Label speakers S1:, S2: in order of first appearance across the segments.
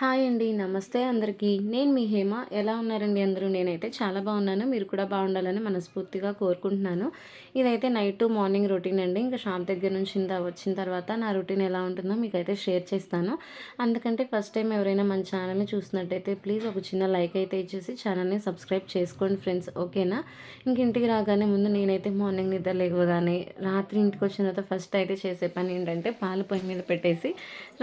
S1: Hi అండి నమస్తే అందరికీ. నేను మీ హేమ. ఎలా ఉన్నారండి అందరూ? నేనైతే చాలా బాగున్నాను. మీరు కూడా బాగుండాలని మనస్ఫూర్తిగా కోరుకుంటున్నాను. ఇదైతే నైట్ టు మార్నింగ్ రొటీన్ అండి. ఇంకా షాప్ దగ్గర నుంచి ఇంత వచ్చిన తర్వాత నా రొటీన్ ఎలా ఉంటుందో మీకు అయితే షేర్ చేస్తాను. అందుకంటే ఫస్ట్ టైం ఎవరైనా మన ఛానల్ని చూసినట్టయితే ప్లీజ్ ఒక చిన్న లైక్ అయితే ఇచ్చేసి ఛానల్ని సబ్స్క్రైబ్ చేసుకోండి ఫ్రెండ్స్. ఓకేనా? ఇంక ఇంటికి రాగానే ముందు నేనైతే మార్నింగ్ నిద్ర లేవగానే రాత్రి ఇంటికి వచ్చిన తర్వాత ఫస్ట్ అయితే చేసే పని ఏంటంటే పాలు పొయ్యి మీద పెట్టేసి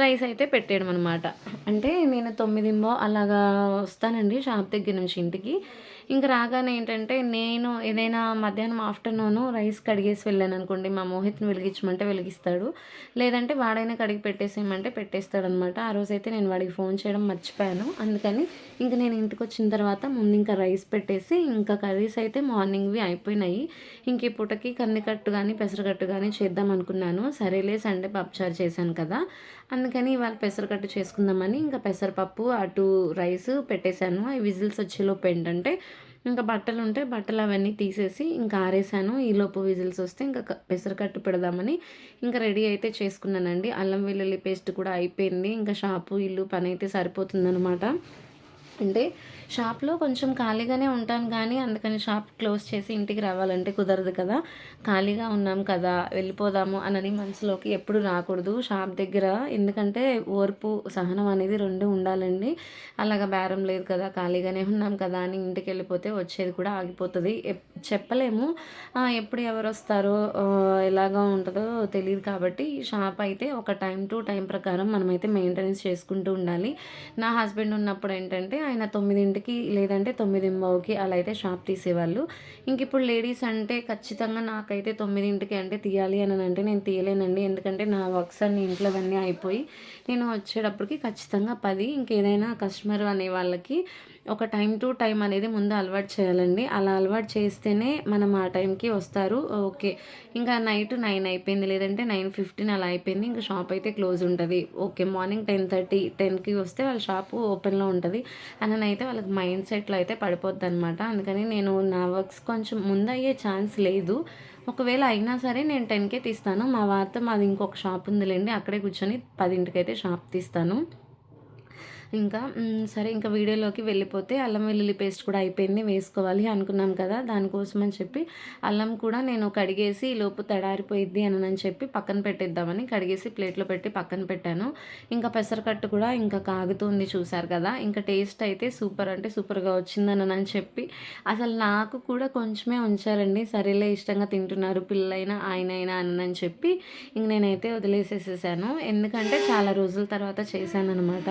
S1: రైస్ అయితే పెట్టేయడం అనమాట అంటే నేను తొమ్మిదింబో అలాగా వస్తానండి షాప్ దగ్గర నుంచి ఇంటికి. ఇంకా రాగానే ఏంటంటే నేను ఏదైనా మధ్యాహ్నం ఆఫ్టర్నూన్ రైస్ కడిగేసి వెళ్ళాను అనుకోండి మా మోహిత్ని వెలిగించమంటే వెలిగిస్తాడు. లేదంటే వాడైనా కడిగి పెట్టేసేయమంటే పెట్టేస్తాడనమాట. ఆ రోజైతే నేను వాడికి ఫోన్ చేయడం మర్చిపోయాను. అందుకని ఇంక నేను ఇంటికి వచ్చిన తర్వాత ముందు ఇంకా రైస్ పెట్టేసి ఇంకా కర్రీస్ అయితే మార్నింగ్వి అయిపోయినాయి. ఇంక ఈ పూటకి కందికట్టు కానీ పెసరకట్టు కానీ చేద్దాం అనుకున్నాను. సరేలే సండే పప్పుచారు చేశాను కదా. అందుకని ఇవాళ పెసరకట్టు చేసుకుందామని ఇంకా పెసరపప్పు అటు రైస్ పెట్టేశాను. అవి విజిల్స్ వచ్చేలోపు ఏంటంటే ఇంకా బట్టలు ఉంటే బట్టలు అవన్నీ తీసేసి ఇంకా ఆరేసాను. ఈలోపు విజిల్స్ వస్తే ఇంకా పెసరకట్టు పెడదామని ఇంకా రెడీ అయితే చేసుకున్నానండి. అల్లం వెల్లుల్లి పేస్ట్ కూడా అయిపోయింది. ఇంకా షాపు ఇల్లు పని అయితే సరిపోతుందనమాట అంటే షాప్లో కొంచెం ఖాళీగానే ఉంటాను కానీ అందుకని షాప్ క్లోజ్ చేసి ఇంటికి రావాలంటే కుదరదు కదా. ఖాళీగా ఉన్నాం కదా వెళ్ళిపోదాము అనని మనసులోకి ఎప్పుడు రాకూడదు. షాప్ దగ్గర ఎందుకంటే ఓర్పు సహనం అనేది రెండు ఉండాలండి. అలాగా బేరం లేదు కదా ఖాళీగానే ఉన్నాం కదా అని ఇంటికి వెళ్ళిపోతే వచ్చేది కూడా ఆగిపోతుంది. చెప్పలేము. ఎప్పుడు ఎవరు వస్తారో ఎలాగా ఉంటుందో తెలియదు కాబట్టి షాప్ అయితే ఒక టైం టు టైం ప్రకారం మనమైతే మెయింటెనెన్స్ చేసుకుంటూ ఉండాలి. నా హస్బెండ్ ఉన్నప్పుడు ఏంటంటే ఆయన తొమ్మిదింటికి లేదంటే తొమ్మిదింబావుకి అలా అయితే షాప్ తీసేవాళ్ళు. ఇంక ఇప్పుడు లేడీస్ అంటే ఖచ్చితంగా నాకైతే తొమ్మిదింటికి అంటే తీయాలి అని అంటే నేను తీయలేనండి. ఎందుకంటే నా వర్క్స్ అన్ని ఇంట్లో అన్నీ అయిపోయి నేను వచ్చేటప్పటికి ఖచ్చితంగా పది ఇంకేదైనా కస్టమర్ అనే వాళ్ళకి ఒక టైం టు టైం అనేది ముందు అలవాటు చేయాలండి. అలా అలవాటు చేస్తేనే మనం ఆ టైంకి వస్తారు. ఓకే. ఇంకా నైట్ నైన్ అయిపోయింది. లేదంటే నైన్ ఫిఫ్టీన్ అలా అయిపోయింది. ఇంకా షాప్ అయితే క్లోజ్ ఉంటుంది. ఓకే. మార్నింగ్ టెన్ థర్టీ టెన్కి వస్తే వాళ్ళ షాపు ఓపెన్లో ఉంటుంది. అని అయితే వాళ్ళకి మైండ్ సెట్లో అయితే పడిపోద్ది అనమాట అందుకని నేను నా వర్క్స్ కొంచెం ముందు అయ్యే ఛాన్స్ లేదు. ఒకవేళ అయినా సరే నేను టెన్కే తీస్తాను. మా వార్త మాది ఇంకొక షాప్ ఉందిలేండి. అక్కడే కూర్చొని పదింటికి అయితే షాప్ తీస్తాను. ఇంకా సరే ఇంకా వీడియోలోకి వెళ్ళిపోతే అల్లం వెల్లుల్లి పేస్ట్ కూడా అయిపోయింది వేసుకోవాలి అనుకున్నాం కదా దానికోసం అని చెప్పి అల్లం కూడా నేను కడిగేసి లోపు తడారిపోయిద్ది అని అని చెప్పి పక్కన పెట్టేద్దామని కడిగేసి ప్లేట్లో పెట్టి పక్కన పెట్టాను. ఇంకా పెసరకట్టు కూడా ఇంకా కాగుతుంది చూసారు కదా ఇంకా టేస్ట్ అయితే సూపర్ అంటే సూపర్గా వచ్చిందని అని చెప్పి అసలు నాకు కూడా కొంచెమే ఉంచారండి. సరేలే ఇష్టంగా తింటున్నారు పిల్లలైనా ఆయన అయినా అని చెప్పి ఇంక నేనైతే వదిలేసేసేసాను. ఎందుకంటే చాలా రోజుల తర్వాత చేశాను అనమాట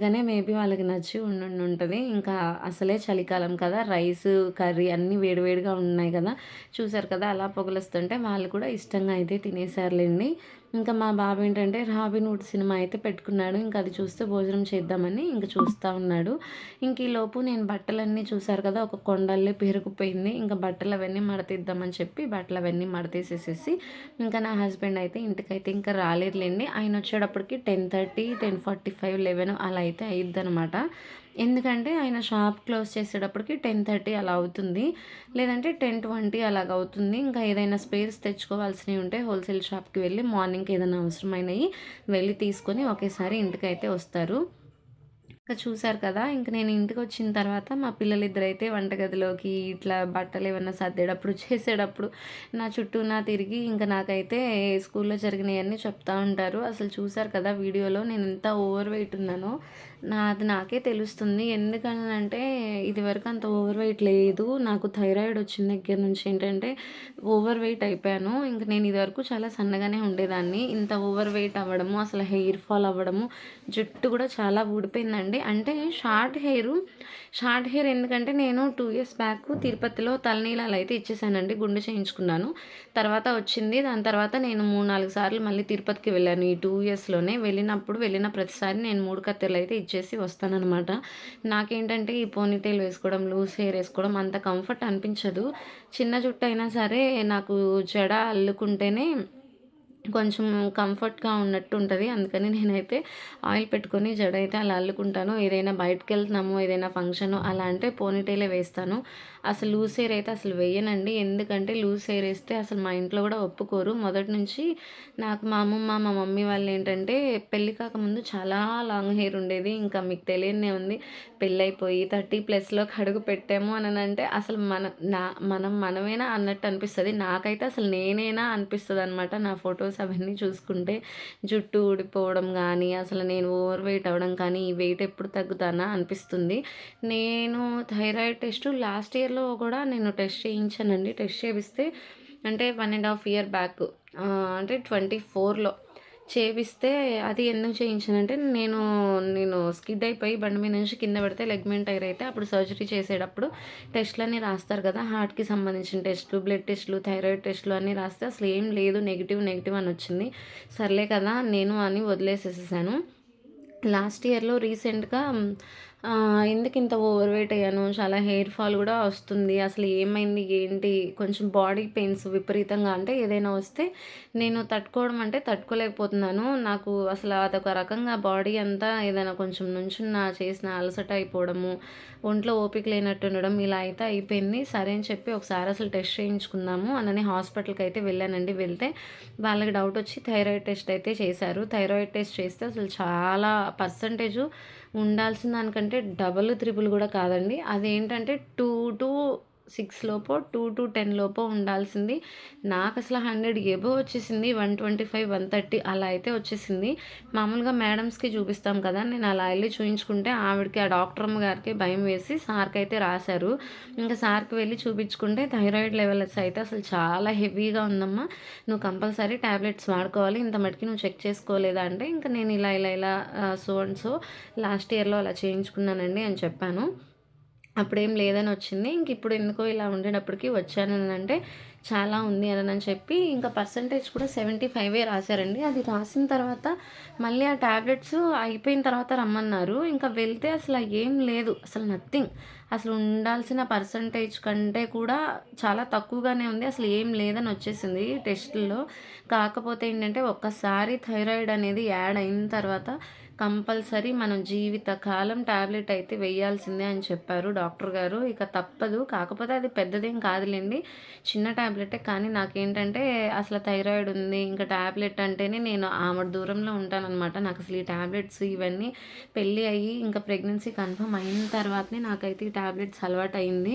S1: అందుకనే మేబీ వాళ్ళకి నచ్చి ఉండి ఉంటుంది. ఇంకా అసలే చలికాలం కదా రైస్ కర్రీ అన్నీ వేడివేడిగా ఉన్నాయి కదా. చూసారు కదా అలా పొగలుస్తుంటే వాళ్ళు కూడా ఇష్టంగా అయితే తినేసారులేండి. ఇంకా మా బాబు ఏంటంటే రాబిన్ వుడ్ సినిమా అయితే పెట్టుకున్నాడు. ఇంకా అది చూస్తే భోజనం చేద్దామని ఇంకా చూస్తూ ఉన్నాడు. ఇంక ఈలోపు నేను బట్టలన్నీ చూశారు కదా ఒక కొండల్లే పెరుగుపోయింది ఇంకా బట్టలు అవన్నీ మడతీద్దామని చెప్పి బట్టలు అవన్నీ మడతీసేసేసి ఇంకా నా హస్బెండ్ అయితే ఇంటికైతే ఇంకా రాలేదులేండి. ఆయన వచ్చేటప్పటికి ten thirty ten forty five eleven అలా అయితే అయ్యిద్ది అనమాట ఎందుకంటే ఆయన షాప్ క్లోజ్ చేసేటప్పటికి టెన్ థర్టీ అలా అవుతుంది. లేదంటే టెన్ ట్వంటీ అలాగ అవుతుంది. ఇంకా ఏదైనా స్పేస్ తెచ్చుకోవాల్సినవి ఉంటే హోల్సేల్ షాప్కి వెళ్ళి మార్నింగ్కి ఏదైనా అవసరమైనవి వెళ్ళి తీసుకొని ఒకేసారి ఇంటికైతే వస్తారు. ఇంకా చూసారు కదా ఇంక నేను ఇంటికి వచ్చిన తర్వాత మా పిల్లలిద్దరు అయితే వంటగదిలోకి ఇట్లా బట్టలు ఏమన్నా సర్దేటప్పుడు చేసేటప్పుడు నా చుట్టూ నా తిరిగి ఇంకా నాకైతే స్కూల్లో జరిగినవన్నీ చెప్తా ఉంటారు. అసలు చూసారు కదా వీడియోలో నేను ఎంత ఓవర్ వెయిట్ ఉన్నానో. నాది నాకే తెలుస్తుంది. ఎందుకనంటే ఇది వరకు అంత ఓవర్ వెయిట్ లేదు. నాకు థైరాయిడ్ వచ్చిన దగ్గర నుంచి ఏంటంటే ఓవర్ వెయిట్ అయిపోయాను. ఇంక నేను ఇది వరకు చాలా సన్నగానే ఉండేదాన్ని. ఇంత ఓవర్ వెయిట్ అవ్వడము అసలు హెయిర్ ఫాల్ అవ్వడము జుట్టు కూడా చాలా ఊడిపోయిందండి. అంటే షార్ట్ హెయిర్ షార్ట్ హెయిర్ ఎందుకంటే నేను టూ ఇయర్స్ బ్యాక్ తిరుపతిలో తలనీలాలు అయితే ఇచ్చేసానండి. గుండు చేయించుకున్నాను. తర్వాత వచ్చింది. దాని తర్వాత నేను మూడు నాలుగు సార్లు మళ్ళీ తిరుపతికి వెళ్ళాను ఈ టూ ఇయర్స్లోనే వెళ్ళినప్పుడు వెళ్ళిన ప్రతిసారి నేను మూడు కత్తెలు అయితే ఇచ్చేసి వస్తానన్నమాట. నాకేంటంటే ఈ పోనీటైల్ వేసుకోవడం లూజ్ హెయిర్ వేసుకోవడం అంత కంఫర్ట్ అనిపించదు. చిన్న జుట్టు అయినా సరే నాకు జడ అల్లుకుంటేనే కొంచెం కంఫర్ట్‌గా ఉన్నట్టు ఉంటుంది అందుకని నేనైతే ఆయిల్ పెట్టుకొని జడ అయితే అలా అల్లుకుంటాను. ఏదైనా బయటికెళ్తున్నాము, ఏదైనా ఫంక్షను అలా అంటే పోనీటైలే వేస్తాను. అసలు లూజ్ హెయిర్ అయితే అసలు వేయనండి. ఎందుకంటే లూజ్ హెయిర్ వేస్తే అసలు మా ఇంట్లో కూడా ఒప్పుకోరు. మొదటి నుంచి నాకు మా అమ్మమ్మ, మా మమ్మీ వాళ్ళు ఏంటంటే పెళ్ళి కాకముందు చాలా లాంగ్ హెయిర్ ఉండేది. ఇంకా మీకు తెలియనిదే ఉంది. పెళ్ళైపోయి థర్టీ ప్లస్‌లోకి అడుగు పెట్టాము అని అంటే అసలు మన నా మనం మనమేనా అన్నట్టు అనిపిస్తుంది నాకైతే అసలు నేనేనా అనిపిస్తుంది అనమాట నా ఫోటోస్ అవన్నీ చూసుకుంటే జుట్టు ఊడిపోవడం కానీ అసలు నేను ఓవర్ వెయిట్ అవ్వడం కానీ, ఈ వెయిట్ ఎప్పుడు తగ్గుతానా అనిపిస్తుంది. నేను థైరాయిడ్ టెస్ట్ లాస్ట్ ఇయర్‌లో కూడా నేను టెస్ట్ చేయించానండి. టెస్ట్ చేపిస్తే అంటే one and half year back అంటే ట్వంటీ ఫోర్లో చేపిస్తే అది ఎందుకు చేయించానంటే నేను నేను స్కిడ్ అయిపోయి బండి మీద నుంచి కింద పెడితే లెగ్మెంట్ టైర్ అయితే అప్పుడు సర్జరీ చేసేటప్పుడు టెస్ట్‌లన్నీ రాస్తారు కదా! హార్ట్‌కి సంబంధించిన టెస్టులు, బ్లడ్ టెస్ట్లు థైరాయిడ్ టెస్ట్లు అన్నీ రాస్తే అసలు ఏం లేదు నెగిటివ్ నెగిటివ్ అని వచ్చింది. సర్లే కదా! నేను అని వదిలేసేసాను లాస్ట్ ఇయర్‌లో రీసెంట్‌గా ఎందుకు ఇంత ఓవర్ వెయిట్ అయ్యాను, చాలా హెయిర్ ఫాల్ కూడా వస్తుంది. అసలు ఏమైంది, ఏంటి, కొంచెం బాడీ పెయిన్స్ విపరీతంగా అంటే ఏదైనా వస్తే నేను తట్టుకోవడం అంటే తట్టుకోలేకపోతున్నాను. నాకు అసలు అదొక రకంగా బాడీ అంతా ఏదైనా కొంచెం నుంచున్న చేసిన అలసట అయిపోవడము, ఒంట్లో ఓపిక లేనట్టు ఉండడం ఇలా అయితే అయిపోయింది. సరే అని చెప్పి ఒకసారి అసలు టెస్ట్ చేయించుకుందాము అనని హాస్పిటల్‌కి అయితే వెళ్ళానండి. వెళ్తే వాళ్ళకి డౌట్ వచ్చి థైరాయిడ్ టెస్ట్ అయితే చేశారు. థైరాయిడ్ టెస్ట్ చేస్తే అసలు చాలా పర్సంటేజ్ ఉండాల్సిన దానికంటే అంటే డబల్, త్రిబుల్ కూడా కాదండి. అదేంటంటే సిక్స్ లోపో టూ టు టెన్ లోపో ఉండాల్సింది. నాకు అసలు హండ్రెడ్ ఎబోవ్ వచ్చేసింది. 125, 130 అలా అయితే వచ్చేసింది. మామూలుగా మేడమ్స్‌కి చూపిస్తాం కదా! నేను అలా వెళ్ళి చూపించుకుంటే ఆవిడకి ఆ డాక్టర్ అమ్మ గారికి భయం వేసి సార్కి అయితే రాశారు. ఇంకా సార్‌కి వెళ్ళి చూపించుకుంటే థైరాయిడ్ లెవెల్స్ అయితే అసలు చాలా హెవీగా ఉందమ్మా. నువ్వు కంపల్సరీ టాబ్లెట్స్ వాడుకోవాలి. ఇంత మటుకి నువ్వు చెక్ చేసుకోలేదా అంటే ఇంకా నేను ఇలా, ఇలా, ఇలా సో అండ్ సో లాస్ట్ ఇయర్‌లో అలా చేయించుకున్నానండి అని చెప్పాను. అప్పుడేం లేదని వచ్చింది. ఇంక ఇప్పుడు ఎందుకో ఇలా ఉండేటప్పటికి అంటే చాలా ఉంది అని అని చెప్పి ఇంకా పర్సెంటేజ్ కూడా 75 రాశారండి. అది రాసిన తర్వాత మళ్ళీ ఆ టాబ్లెట్స్ అయిపోయిన తర్వాత రమ్మన్నారు. ఇంకా వెళ్తే అసలు ఏం లేదు. అసలు నథింగ్. అసలు ఉండాల్సిన పర్సెంటేజ్ కంటే కూడా చాలా తక్కువగానే ఉంది. అసలు ఏం లేదని వచ్చేసింది టెస్ట్లో కాకపోతే ఏంటంటే ఒక్కసారి థైరాయిడ్ అనేది యాడ్ అయిన తర్వాత కంపల్సరీ మనం జీవితకాలం టాబ్లెట్ అయితే వేయాల్సిందే అని చెప్పారు డాక్టర్ గారు. ఇక తప్పదు. కాకపోతే అది పెద్దదేం కాదులేండి చిన్న టాబ్లెటే. కానీ నాకేంటంటే అసలు థైరాయిడ్ ఉంది. ఇంకా టాబ్లెట్ అంటేనే నేను ఆమె దూరంలో ఉంటాననమాట. అసలు ఈ టాబ్లెట్స్ ఇవన్నీ పెళ్ళి అయ్యి ఇంకా ప్రెగ్నెన్సీ కన్ఫర్మ్ అయిన తర్వాతనే నాకైతే ఈ టాబ్లెట్స్ అలవాటయింది.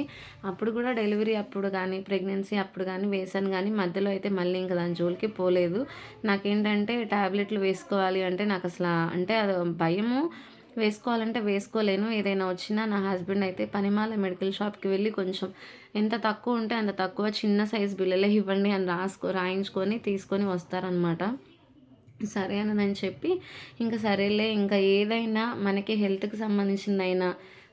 S1: అప్పుడు కూడా డెలివరీ అప్పుడు కానీ ప్రెగ్నెన్సీ అప్పుడు కానీ వేసాను కానీ మధ్యలో అయితే మళ్ళీ ఇంకా దాని జోలికి పోలేదు. నాకేంటంటే టాబ్లెట్లు వేసుకోవాలి అంటే నాకు అసలు అంటే అది భయము. వేసుకోవాలంటే వేసుకోలేను. ఏదైనా వచ్చినా నా హస్బెండ్ అయితే పనిమాల మెడికల్ షాప్‌కి వెళ్ళి కొంచెం ఎంత తక్కువ ఉంటే అంత తక్కువ చిన్న సైజ్ బిల్లలే ఇవ్వండి అని రాసుకో రాయించుకొని తీసుకొని వస్తారనమాట. సరే అని చెప్పి ఇంకా సరేలే ఇంకా ఏదైనా మనకి హెల్త్‌కి సంబంధించిందైనా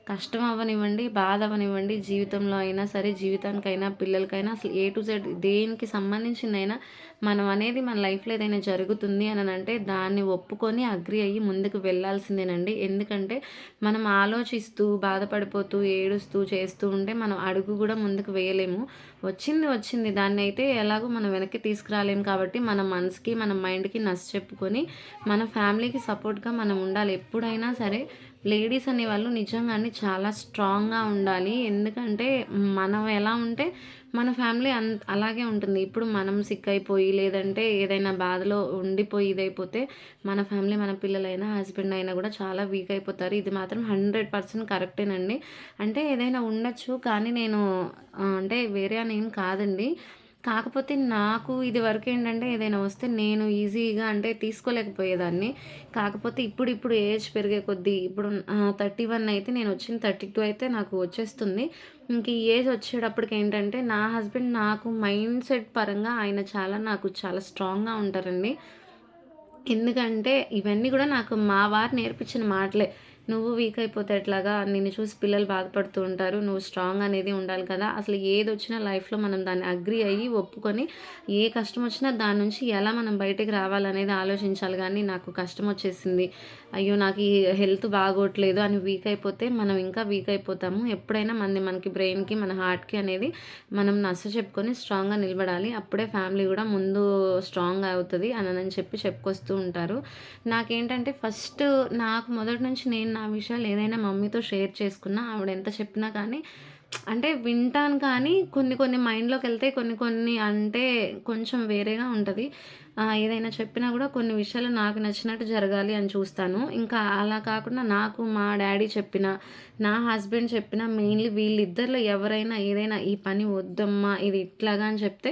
S1: కష్టం అవ్వనివ్వండి, బాధ అవ్వనివ్వండి, జీవితంలో అయినా సరే, జీవితానికైనా, పిల్లలకైనా అసలు ఏ టు జెడ్ దేనికి సంబంధించిందైనా మనం అనేది మన లైఫ్‌లో ఏదైనా జరుగుతుంది అని అంటే దాన్ని ఒప్పుకొని అగ్రి అయ్యి ముందుకు వెళ్ళాల్సిందేనండి. ఎందుకంటే మనం ఆలోచిస్తూ, బాధపడిపోతూ, ఏడుస్తూ చేస్తూ ఉంటే మనం అడుగు కూడా ముందుకు వేయలేము. వచ్చింది వచ్చింది. దాన్నయితే ఎలాగో మనం వెనక్కి తీసుకురాలేము కాబట్టి మన మనసుకి, మన మైండ్‌కి నచ్చచెప్పుకొని మన ఫ్యామిలీకి సపోర్ట్‌గా మనం ఉండాలి. ఎప్పుడైనా సరే లేడీస్ అనేవాళ్ళు నిజంగానే చాలా స్ట్రాంగ్‌గా ఉండాలి. ఎందుకంటే మనం ఎలా ఉంటే మన ఫ్యామిలీ అన్ అలాగే ఉంటుంది. ఇప్పుడు మనం సిక్ అయిపోయి లేదంటే ఏదైనా బాధలో ఉండిపోయి ఇదైపోతే మన ఫ్యామిలీ మన పిల్లలైనా, హస్బెండ్ అయినా కూడా చాలా వీక్ అయిపోతారు. ఇది మాత్రం 100% కరెక్టేనండి. అంటే ఏదైనా ఉండొచ్చు. కానీ నేను అంటే వేరే అని ఏం కాదండి. కాకపోతే నాకు ఇదివరకేంటంటే ఏదైనా వస్తే నేను ఈజీగా అంటే తీసుకోలేకపోయేదాన్ని. కాకపోతే ఇప్పుడు ఇప్పుడు ఏజ్ పెరిగే కొద్దీ ఇప్పుడు థర్టీ వన్ అయితే నేను వచ్చిన థర్టీ టూ అయితే నాకు వచ్చేస్తుంది. ఇంక ఈ ఏజ్ వచ్చేటప్పటికి ఏంటంటే నా హస్బెండ్ నాకు మైండ్ సెట్ పరంగా ఆయన చాలా నాకు చాలా స్ట్రాంగ్‌గా ఉంటారండి. ఎందుకంటే ఇవన్నీ కూడా నాకు మా వారు నేర్పించిన మాటలే. నువ్వు వీక్ అయిపోతే ఎట్లాగా? నిన్ను చూసి పిల్లలు బాధపడుతూ ఉంటారు. నువ్వు స్ట్రాంగ్ అనేది ఉండాలి కదా? అసలు ఏది వచ్చినా లైఫ్లో మనం దాన్ని అగ్రి అయ్యి ఒప్పుకొని ఏ కష్టం వచ్చినా దాని నుంచి ఎలా మనం బయటకు రావాలనేది ఆలోచించాలి. కానీ నాకు కష్టం వచ్చేసింది. అయ్యో నాకు ఈ హెల్త్ బాగోట్లేదు అని వీక్ అయిపోతే మనం ఇంకా వీక్ అయిపోతాము. ఎప్పుడైనా మనది మనకి బ్రెయిన్కి మన హార్ట్కి అనేది మనం నచ్చ చెప్పుకొని స్ట్రాంగ్గా నిలబడాలి. అప్పుడే ఫ్యామిలీ కూడా ముందు స్ట్రాంగ్ అవుతుంది అని అని చెప్పి చెప్పుకొస్తూ ఉంటారు. నాకేంటంటే ఫస్ట్ నాకు మొదటి నుంచి నేను నా విషయాలు ఏదైనా మమ్మీతో షేర్ చేసుకున్నా ఆవిడ ఎంత చెప్పినా కానీ అంటే వింటాను కానీ కొన్ని కొన్ని మైండ్లోకి వెళ్తే కొన్ని కొన్ని అంటే కొంచెం వేరేగా ఉంటుంది. ఏదైనా చెప్పినా కూడా కొన్ని విషయాలు నాకు నచ్చినట్టు జరగాలి అని చూస్తాను. ఇంకా అలా కాకుండా నాకు మా డాడీ చెప్పిన నా హస్బెండ్ చెప్పిన మెయిన్లీ వీళ్ళిద్దరిలో ఎవరైనా ఏదైనా ఈ పని వద్దమ్మా ఇది ఇట్లాగా అని చెప్తే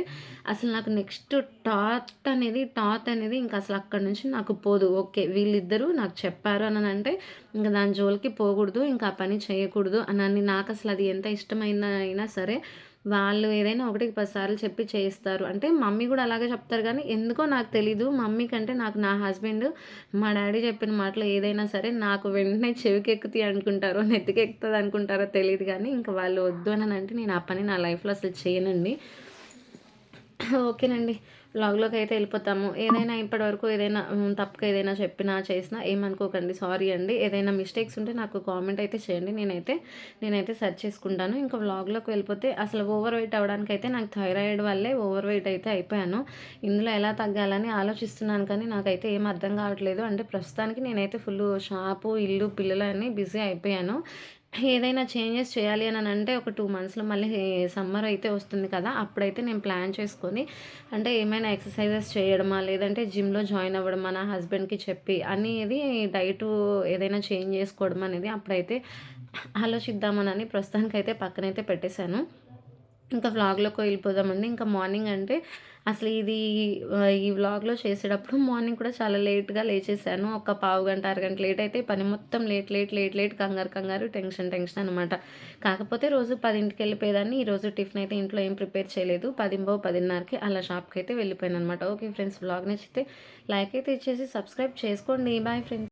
S1: అసలు నాకు నెక్స్ట్ టాట్ అనేది టాట్ అనేది ఇంకా అసలు అక్కడి నుంచి నాకు పోదు. ఓకే వీళ్ళిద్దరూ నాకు చెప్పారు అని అంటే ఇంకా దాని జోలికి పోకూడదు ఇంకా ఆ పని చేయకూడదు అని నాకు అసలు అది ఎంత ఇష్టం ఇష్టమైన అయినా సరే వాళ్ళు ఏదైనా ఒకటికి పదిసార్లు చెప్పి చేయిస్తారు. అంటే మమ్మీ కూడా అలాగే చెప్తారు కానీ ఎందుకో నాకు తెలీదు. మమ్మీ కంటే నాకు నా హస్బెండ్ మా డాడీ చెప్పిన మాటలు ఏదైనా సరే నాకు వెంటనే చెవికెక్కుతి అనుకుంటారో నెత్తికెక్కుతుంది అనుకుంటారో తెలియదు కానీ ఇంకా వాళ్ళు వద్దు అని అంటే నేను ఆ పని నా లైఫ్లో అసలు చేయనండి. ఓకేనండి. బ్లాగ్లోకి అయితే వెళ్ళిపోతాము. ఏదైనా ఇప్పటివరకు ఏదైనా తప్పుగా ఏదైనా చెప్పినా చేసినా ఏమనుకోకండి. సారీ అండి. ఏదైనా మిస్టేక్స్ ఉంటే నాకు కామెంట్ అయితే చేయండి. నేనైతే నేనైతే సెర్చ్ చేసుకుంటాను. ఇంకా బ్లాగ్లోకి వెళ్ళిపోతే అసలు ఓవర్ వెయిట్ అవ్వడానికి అయితే నాకు థైరాయిడ్ వల్లే ఓవర్ వెయిట్ అయితే అయిపోయాను. ఇందులో ఎలా తగ్గాలని ఆలోచిస్తున్నాను కానీ నాకైతే ఏం అర్థం కావట్లేదు. అంటే ప్రస్తుతానికి నేనైతే ఫుల్ షాపు ఇల్లు పిల్లలు బిజీ అయిపోయాను. ఏదైనా చేంజెస్ చేయాలి అని అంటే ఒక టూ మంత్స్లో మళ్ళీ సమ్మర్ అయితే వస్తుంది కదా అప్పుడైతే నేను ప్లాన్ చేసుకొని అంటే ఏమైనా ఎక్సర్సైజెస్ చేయడమా లేదంటే జిమ్లో జాయిన్ అవ్వడమా నా హస్బెండ్కి చెప్పి అనేది డైట్ ఏదైనా చేంజ్ చేసుకోవడం అనేది అప్పుడైతే ఆలోచిద్దామని ప్రస్తుతానికైతే పక్కనైతే పెట్టేశాను. ఇంకా వ్లాగ్లోకి వెళ్ళిపోదామండి. ఇంకా మార్నింగ్ అంటే అసలు ఇది ఈ వ్లాగ్లో చేసేటప్పుడు మార్నింగ్ కూడా చాలా లేట్గా లేచేసాను. ఒక పావు గంట అరగంట లేట్ అయితే పని మొత్తం లేట్ లేట్ లేట్ లేట్ కంగారు కంగారు టెన్షన్ టెన్షన్ అనమాట కాకపోతే రోజు పదింటికి వెళ్ళిపోయేదాన్ని. ఈరోజు టిఫిన్ అయితే ఇంట్లో ఏం ప్రిపేర్ చేయలేదు. పదింబో పదిన్నరకి అలా షాప్కి అయితే వెళ్ళిపోయాను అనమాట ఓకే ఫ్రెండ్స్ వ్లాగ్ నచ్చితే లైక్ అయితే ఇచ్చేసి సబ్స్క్రైబ్ చేసుకోండి. Bye friends